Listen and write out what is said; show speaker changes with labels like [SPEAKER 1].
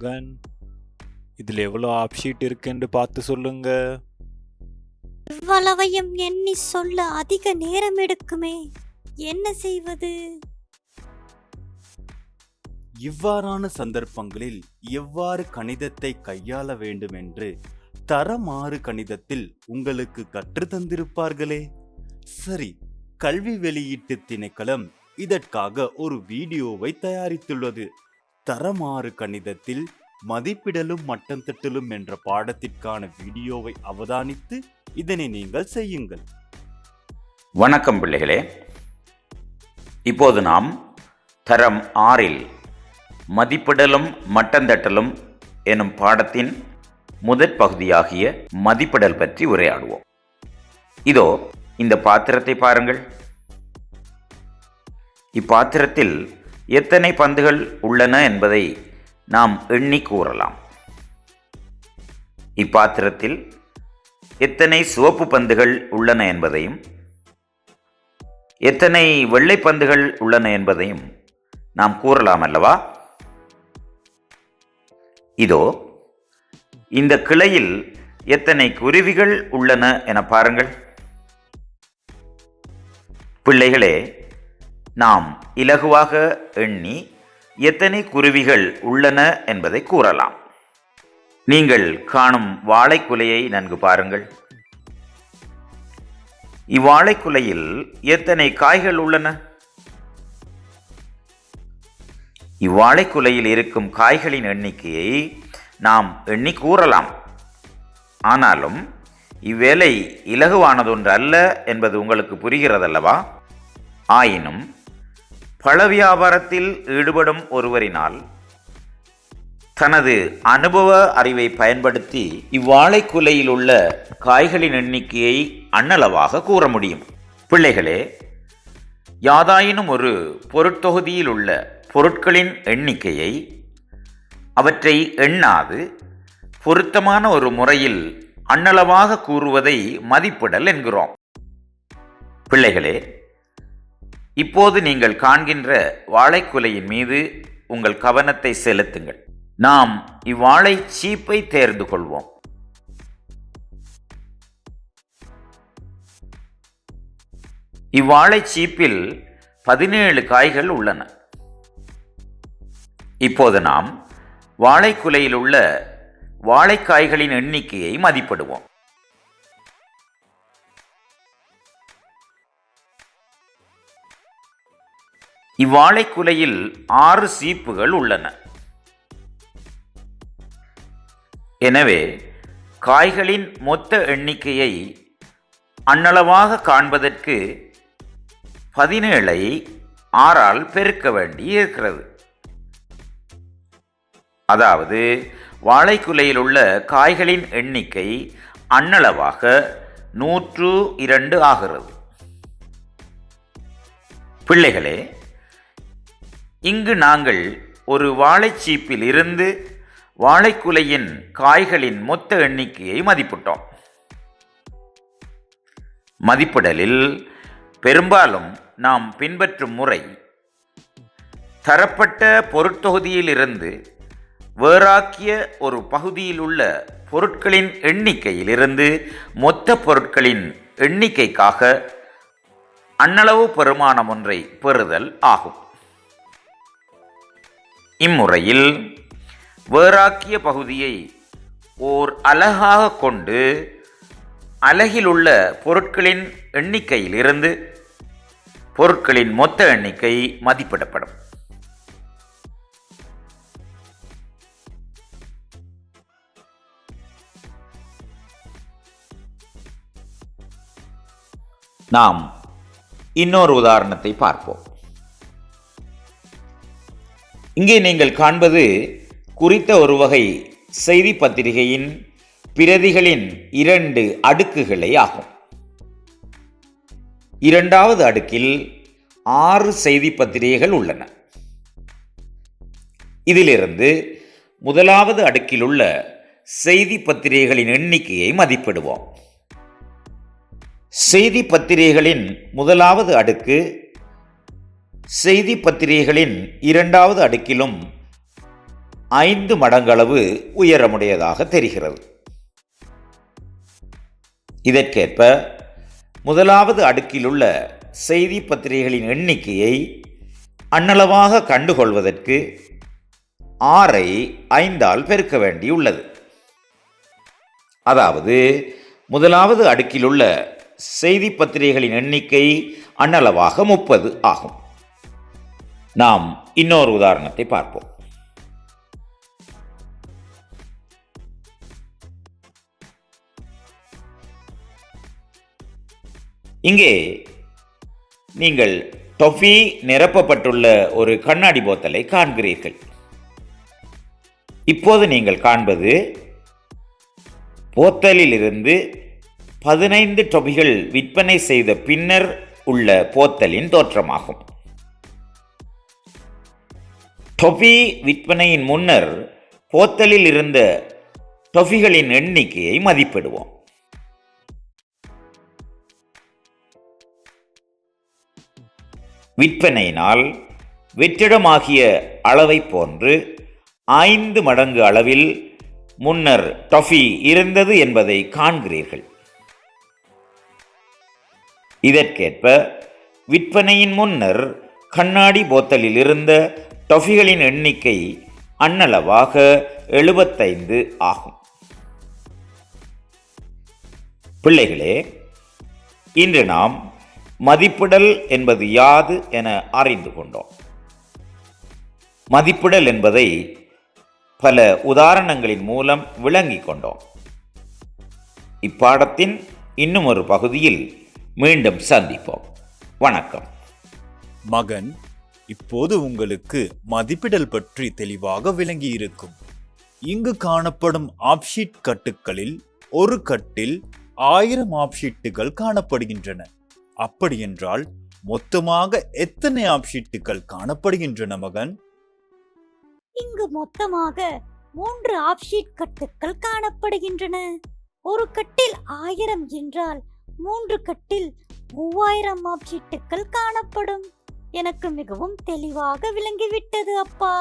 [SPEAKER 1] மகன். இதில் எவ்வளோ ஆப் ஷீட் இருக்குன்னு பார்த்து சொல்லுங்க.
[SPEAKER 2] இவ்வளவையும் எண்ணி சொல்ல அதிக நேரம் எடுக்குமே. என்ன செய்வது?
[SPEAKER 3] இவ்வாறான சந்தர்ப்பங்களில் எவ்வாறு கணிதத்தை கையாள வேண்டும் என்று தரமாறு கணிதத்தில் உங்களுக்கு கற்றுத் தந்திருப்பார்களே? சரி கல்வி வெளியீட்டு திணைக்களம் இதற்காக ஒரு வீடியோவை தயாரித்துள்ளது. தரமாறு கணிதத்தில் மதிப்பிடலும் மட்டம் தட்டலும் என்ற பாடத்திற்கான வீடியோவை அவதானித்து இதனை நீங்கள் செய்யுங்கள்.
[SPEAKER 4] வணக்கம் பிள்ளைகளே. இப்போது நாம் தரம் ஆறில் மதிப்பிடலும் மட்டந்தட்டலும் எனும் பாடத்தின் முதற் பகுதியாகிய மதிப்பிடல் பற்றி உரையாடுவோம். இதோ இந்த பாத்திரத்தை பாருங்கள். இப்பாத்திரத்தில் எத்தனை பந்துகள் உள்ளன என்பதை நாம் எண்ணி கூறலாம். இப்பாத்திரத்தில் எத்தனை சிவப்பு பந்துகள் உள்ளன என்பதையும் எத்தனை வெள்ளை பந்துகள் உள்ளன என்பதையும் நாம் கூறலாம் அல்லவா? இதோ இந்த கிளையில் எத்தனை குருவிகள் உள்ளன என பாருங்கள். பிள்ளைகளே நாம் இலகுவாக எண்ணி எத்தனை குருவிகள் உள்ளன என்பதை கூறலாம். நீங்கள் காணும் வாழைக்குலையை நன்கு பாருங்கள். இவ்வாழைக்குலையில் எத்தனை காய்கள் உள்ளன? இவ்வாழைக்குலையில் இருக்கும் காய்களின் எண்ணிக்கையை நாம் எண்ணி கூறலாம். ஆனாலும் இவ்வேலை இலகுவானதொன்று அல்ல என்பது உங்களுக்கு புரிகிறதல்லவா? ஆயினும் பழ வியாபாரத்தில் ஈடுபடும் ஒருவரினால் தனது அனுபவ அறிவை பயன்படுத்தி இவ்வாழைக்குலையில் உள்ள காய்களின் எண்ணிக்கையை அண்ணளவாக கூற முடியும். பிள்ளைகளே யாதாயினும் ஒரு பொருட்தொகுதியில் உள்ள பொருட்களின் எண்ணிக்கையை அவற்றை எண்ணாது பொருத்தமான ஒரு முறையில் அண்ணளவாக கூறுவதை மதிப்பிடல் என்கிறோம். பிள்ளைகளே இப்போது நீங்கள் காண்கின்ற வாழைக்குலையின் மீது உங்கள் கவனத்தை செலுத்துங்கள். நாம் இவ்வாழை சீப்பை தேர்ந்து கொள்வோம். இவ்வாழை சீப்பில் பதினேழு காய்கள் உள்ளன. இப்போது நாம் வாழைக்குலையில் உள்ள வாழைக்காய்களின் எண்ணிக்கையை மதிப்பிடுவோம். இவ்வாழைக்குலையில் ஆறு சீப்புகள் உள்ளன. எனவே காய்களின் மொத்த எண்ணிக்கையை அன்னளவாக காண்பதற்கு பதினேழை ஆறால் பெருக்க வேண்டி இருக்கிறது. அதாவது வாழைக்குலையில் உள்ள காய்களின் எண்ணிக்கை அன்னளவாக நூற்று இரண்டு ஆகிறது. பிள்ளைகளே இங்கு நாங்கள் ஒரு வாழைச்சீப்பில் இருந்து வாழைக்குலையின் காய்களின் மொத்த எண்ணிக்கையை மதிப்பிட்டோம். மதிப்பிடலில் பெரும்பாலும் நாம் பின்பற்றும் முறை தரப்பட்ட பொருட்தொகுதியிலிருந்து வேறாக்கிய ஒரு பகுதியில் உள்ள பொருட்களின் எண்ணிக்கையிலிருந்து மொத்த பொருட்களின் எண்ணிக்கைக்காக அன்னளவு பெருமானம் ஒன்றை பெறுதல் ஆகும். இம்முறையில் வேறாக்கிய பகுதியை ஓர் அலகாக கொண்டு அலகிலுள்ள பொருட்களின் எண்ணிக்கையிலிருந்து பொருட்களின் மொத்த எண்ணிக்கை மதிப்பிடப்படும். நாம் இன்னொரு உதாரணத்தை பார்ப்போம். இங்கே நீங்கள் காண்பது குறித்த ஒரு வகை செய்தி பத்திரிகையின் பிரதிகளின் இரண்டு அடுக்குகளே ஆகும். இரண்டாவது அடுக்கில் ஆறு செய்தி பத்திரிகைகள் உள்ளன. இதிலிருந்து முதலாவது அடுக்கில் உள்ள செய்தி பத்திரிகைகளின் எண்ணிக்கையை மதிப்பிடுவோம். செய்தி பத்திரிகைகளின் முதலாவது அடுக்கு செய்தி பத்திரிகைகளின் இரண்டாவது அடுக்கிலும் ஐந்து மடங்களவு உயரமுடையதாக தெரிகிறது. இதற்கேற்ப முதலாவது அடுக்கிலுள்ள செய்தி பத்திரிகைகளின் எண்ணிக்கையை அன்னளவாக கண்டுகொள்வதற்கு ஆறை ஐந்தால் பெருக்க வேண்டியுள்ளது. அதாவது முதலாவது அடுக்கிலுள்ள செய்தி பத்திரிகைகளின் எண்ணிக்கை அன்னளவாக முப்பது ஆகும். நாம் இன்னொரு உதாரணத்தை பார்ப்போம். இங்கே நீங்கள் டொஃபி நிரப்பப்பட்டுள்ள ஒரு கண்ணாடி போத்தலை காண்கிறீர்கள். இப்போது நீங்கள் காண்பது போத்தலிலிருந்து பதினைந்து டொபிகள் விற்பனை செய்த பின்னர் உள்ள போத்தலின் தோற்றமாகும். டொஃபி விற்பனையின் முன்னர் போத்தலில் இருந்த டொஃபிகளின் எண்ணிக்கையை மதிப்பிடுவோம். விற்பனையினால் வெற்றிடமாகிய அளவை போன்று ஐந்து மடங்கு அளவில் முன்னர் டொஃபி இருந்தது என்பதை காண்கிறீர்கள். இதற்கேற்ப விற்பனையின் முன்னர் கண்ணாடி போத்தலில் இருந்த டொஃபிகளின் எண்ணிக்கை அன்னளவாக எழுபத்தைந்து ஆகும். பிள்ளைகளே இன்று நாம் மதிப்பிடல் என்பது யாது என அறிந்து கொண்டோம். மதிப்பிடல் என்பதை பல உதாரணங்களின் மூலம் விளங்கிக் கொண்டோம். இப்பாடத்தின் இன்னும் ஒரு பகுதியில் மீண்டும் சந்திப்போம். வணக்கம்.
[SPEAKER 3] மகன் இப்போது உங்களுக்கு மதிப்பிடல் பற்றி தெளிவாக விளங்கியிருக்கும். இங்கு காணப்படும் ஆப்ஷீட் கட்டுகளில் ஒரு கட்டில் ஆயிரம் ஆப்ஷீட்டுகள் காணப்படுகின்றன. அப்படியென்றால் மொத்தமாக எத்தனை ஆப்ஷீட்டுகள் காணப்படுகின்றன மகன்?
[SPEAKER 2] இங்கு மொத்தமாக மூன்று ஆப்ஷீட் கட்டுக்கள் காணப்படுகின்றன. ஒரு கட்டில் ஆயிரம் என்றால் மூன்று கட்டில் மூவாயிரம் ஆப்ஷீட்டுகள் காணப்படும். எனக்கு மிகவும் தெளிவாக விளங்கிவிட்டது அப்பா.